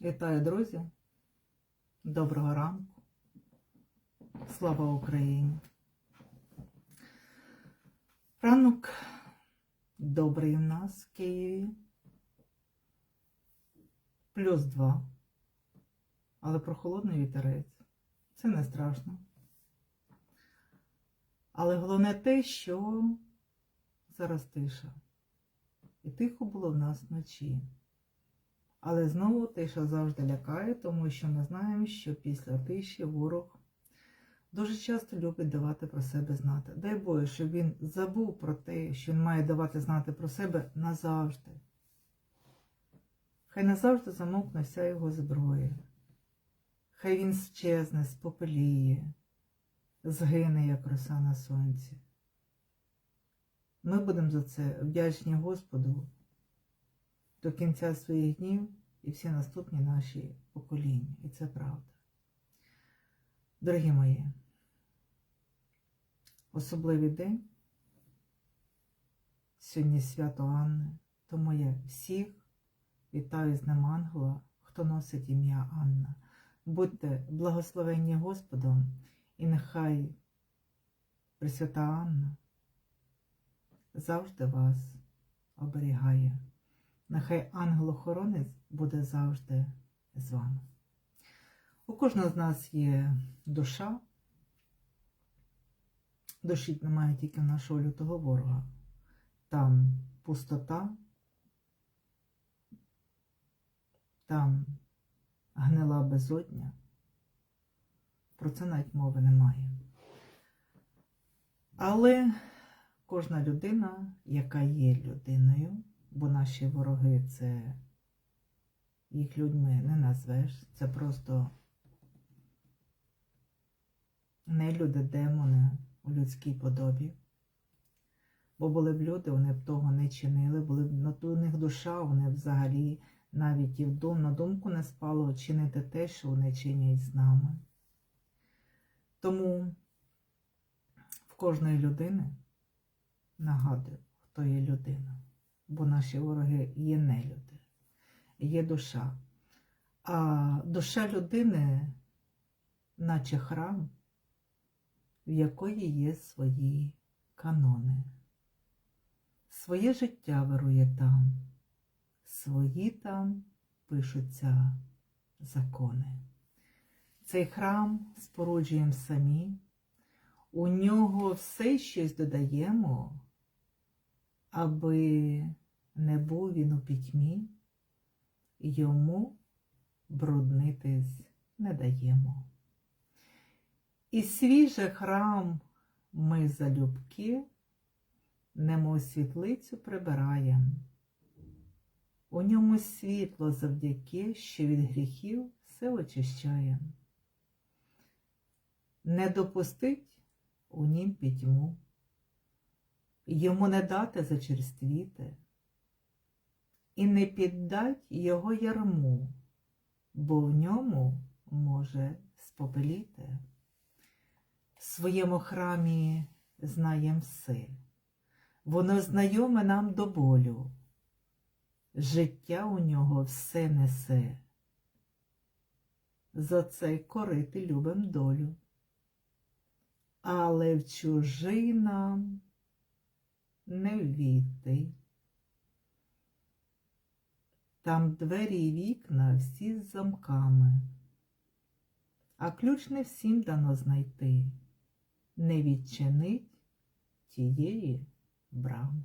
Вітаю, друзі! Доброго ранку! Слава Україні! Ранок добрий у нас в Києві. Плюс два. Але прохолодний вітерець. Це не страшно. Але головне те, що зараз тиша. І тихо було в нас вночі. Але знову тиша завжди лякає, тому що ми знаємо, що після тиші ворог дуже часто любить давати про себе знати. Дай Боже, щоб він забув про те, що він має давати знати про себе назавжди. Хай назавжди замовкне вся його зброя. Хай він щезне, спопеліє, згине, як роса на сонці. Ми будемо за це вдячні Господу до кінця своїх днів і всі наступні наші покоління. І це правда. Дорогі мої, особливий день. Сьогодні свято Анни, тому я всіх вітаю з Днем Ангела, хто носить ім'я Анна. Будьте благословенні Господом, і нехай Пресвята Анна завжди вас оберігає. Нехай ангел-охоронець буде завжди з вами. У кожного з нас є душа. Душі немає тільки в нашого лютого ворога. Там пустота, там гнила безодня. Про це навіть мови немає. Але кожна людина, яка є людиною, бо наші вороги це їх людьми не назвеш. Це просто не люди, демони у людській подобі. Бо були б люди, вони б того не чинили, були б на у них душа, вони взагалі навіть і в дум, на думку не спало чинити те, що вони чинять з нами. Тому в кожної людини нагадую, хто є людина бо наші вороги є нелюди, є душа. А душа людини, наче храм, в якої є свої канони. Своє життя вирує там, свої там пишуться закони. Цей храм споруджуємо самі, у нього все щось додаємо аби не був він у пітьмі, йому бруднитись не даємо. І свіже храм ми залюбки, немов світлицю прибираєм. У ньому світло завдяки, що від гріхів все очищаєм. Не допустить у нім пітьму йому не дати зачерствіти, і не піддать його ярму, бо в ньому може спопеліти. В своєму храмі знаєм все, воно знайоме нам до болю, життя у нього все несе. За це корити любим долю, але в чужий нам не ввійти. Там двері і вікна всі з замками, а ключ не всім дано знайти, не відчинить тієї брами.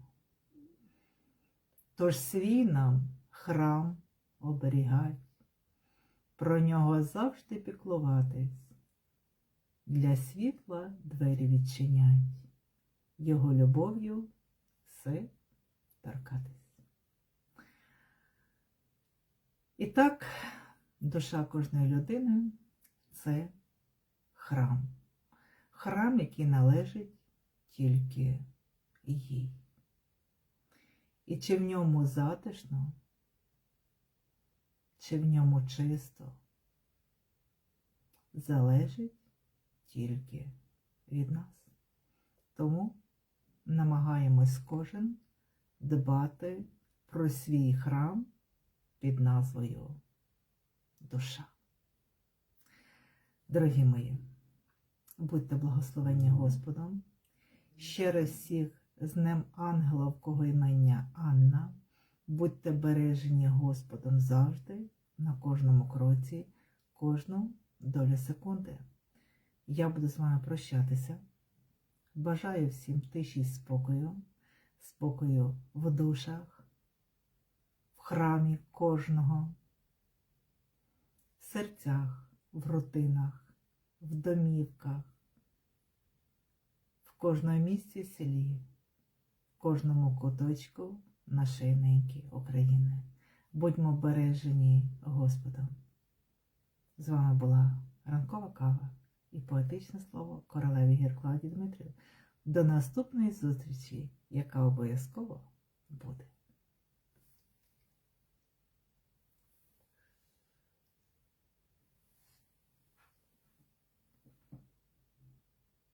Тож свій нам храм оберігать, про нього завжди піклуватись, для світла двері відчинять, його любов'ю все торкатись. І так, душа кожної людини це храм. Храм, який належить тільки їй. І чи в ньому затишно, чи в ньому чисто, залежить тільки від нас. Тому намагаємось кожен дбати про свій храм під назвою душа. Дорогі мої, будьте благословені Господом. Ще раз всіх з Днем Ангела, в кого імення Анна. Будьте бережені Господом завжди, на кожному кроці, кожну долю секунди. Я буду з вами прощатися. Бажаю всім тиші спокою, спокою в душах, в храмі кожного, в серцях, в рутинах, в домівках, в кожному місці селі, в кожному куточку нашої неньки України. Будьмо бережені Господом. З вами була ранкова кава і поетичне слово королеві Гіркладі Дмитрів. До наступної зустрічі, яка обов'язково буде.